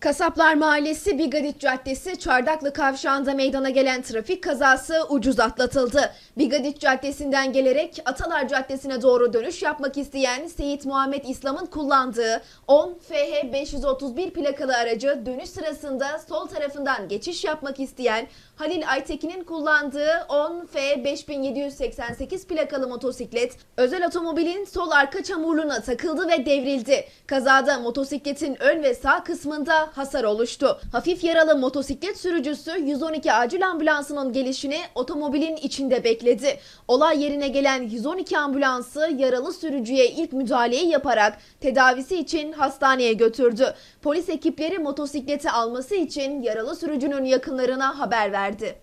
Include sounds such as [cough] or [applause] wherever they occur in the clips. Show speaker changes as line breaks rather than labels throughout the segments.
Kasaplar Mahallesi Bigadit Caddesi Çardaklı Kavşağı'nda meydana gelen trafik kazası ucuz atlatıldı. Bigadit Caddesi'nden gelerek Atalar Caddesi'ne doğru dönüş yapmak isteyen Seyit Muhammed İslam'ın kullandığı 10 FH 531 plakalı aracı dönüş sırasında sol tarafından geçiş yapmak isteyen Halil Aytekin'in kullandığı 10 F 5788 plakalı motosiklet özel otomobilin sol arka çamurluğuna takıldı ve devrildi. Kazada motosikletin ön ve sağ kısmında hasar oluştu. Hafif yaralı motosiklet sürücüsü 112 acil ambulansının gelişini otomobilin içinde bekledi. Olay yerine gelen 112 ambulansı yaralı sürücüye ilk müdahaleyi yaparak tedavisi için hastaneye götürdü. Polis ekipleri motosikleti alması için yaralı sürücünün yakınlarına haber verdi.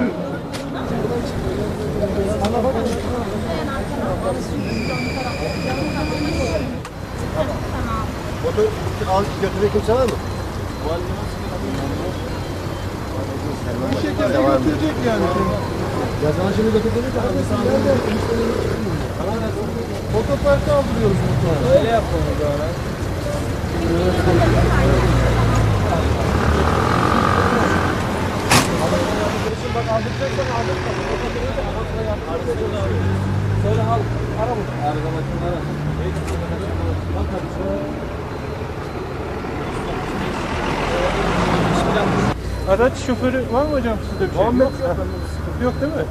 [laughs]
Motor al götürecek kimse var mı?
Bir şekilde götürecek yani.
Ya sana şimdi götürecek abi
Otoparka aldırıyoruz motoru.
Öyle yapalım sonra. Bak aldıracaksan aldırma. Söyle al. Ara bunu. Arkadaşım ara. Bak hadi şöyle.
Araç şoförü var mı hocam sizde bir şey?
Muhammed
yok. Yok değil mi?